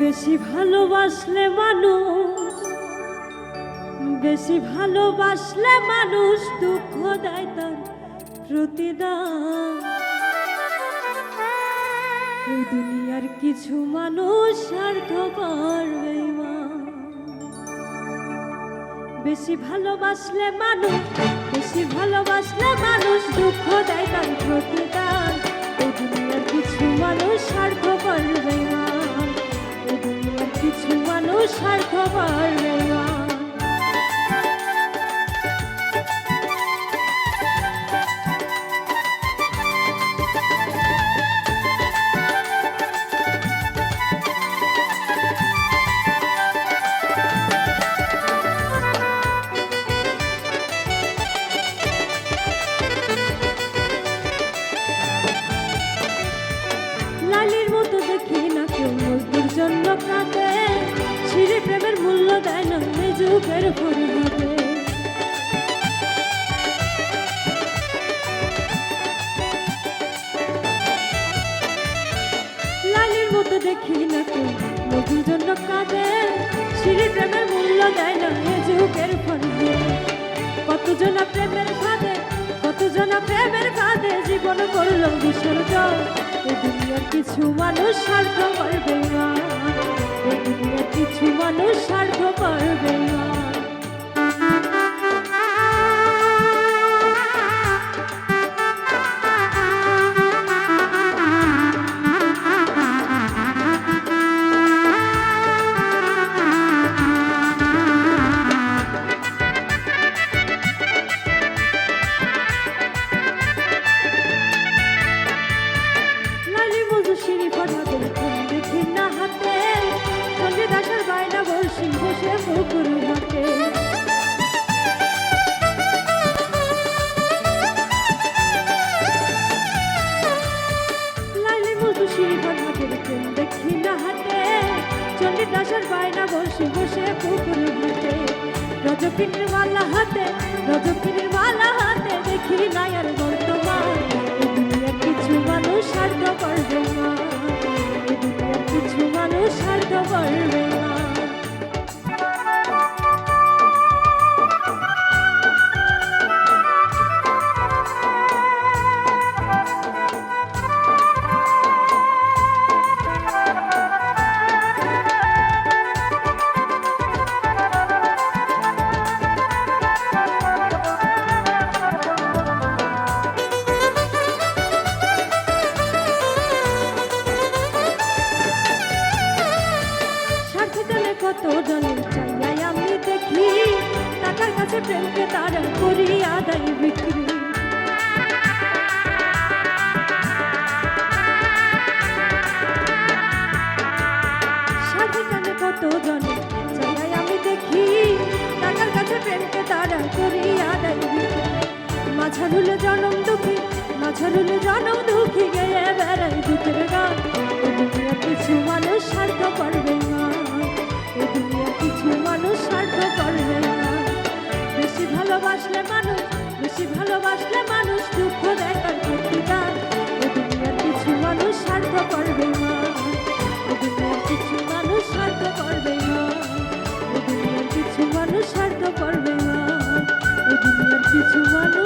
বেশি ভালোবাসলে মানুষ, বেশি ভালোবাসলে মানুষ দুঃখ দেয় তার প্রতিদান এই দুনিয়ার কিছু মানুষ স্বার্থপর। বেশি ভালোবাসলে মানুষ, বেশি ভালোবাসলে মানুষ দুঃখ দেয় তার প্রতিদান স্বার্থপর। লালির মতো দেখি না কেউ মজদুর জন্য মূল্য দেয় না এই যুগের পরিহাতে লালির মতো দেখি না কেউ মজদুর জন্য কাঁদে ছিঁড়ে প্রেমের মূল্য দেয় না এই যুগের পরিহাতে কতজনা প্রেমের ফাঁদে কতজনা প্রেমের ফাঁদে জীবন করল বিসর্জন এই দুনিয়ার কিছু মানুষ স্বার্থ করবে না কিছু মানুষ স্বার্থ পারবে না। রজকিনীর মালা হাতে রজকিনীর মালা হাতে দেখি নাই আর বর্তমান। কিছু মানুষ স্বার্থ জনের চাইয়াই আমি দেখি, টাকার কাছে প্রেমকে তারা করি, আদায় বিক্রি। স্বার্থ কত জনের চাইয়াই আমি দেখি, টাকার কাছে প্রেমকে তারা করি, আদায় বিক্রি। মাঝারুলে জনম দুঃখী, মাঝারুলে জনম দুঃখী গেয়ে বেড়াই দুঃখের গান। ভালোবাসলে মানুষ, বেশি ভালোবাসলে মানুষ দুঃখ দেখার তার প্রতিদান দুনিয়ার কিছু মানুষ স্বার্থ করবে না। দুনিয়ার কিছু মানুষ স্বার্থ করবে না। দুনিয়ার কিছু মানুষ স্বার্থ করবে না। দুনিয়ার কিছু মানুষ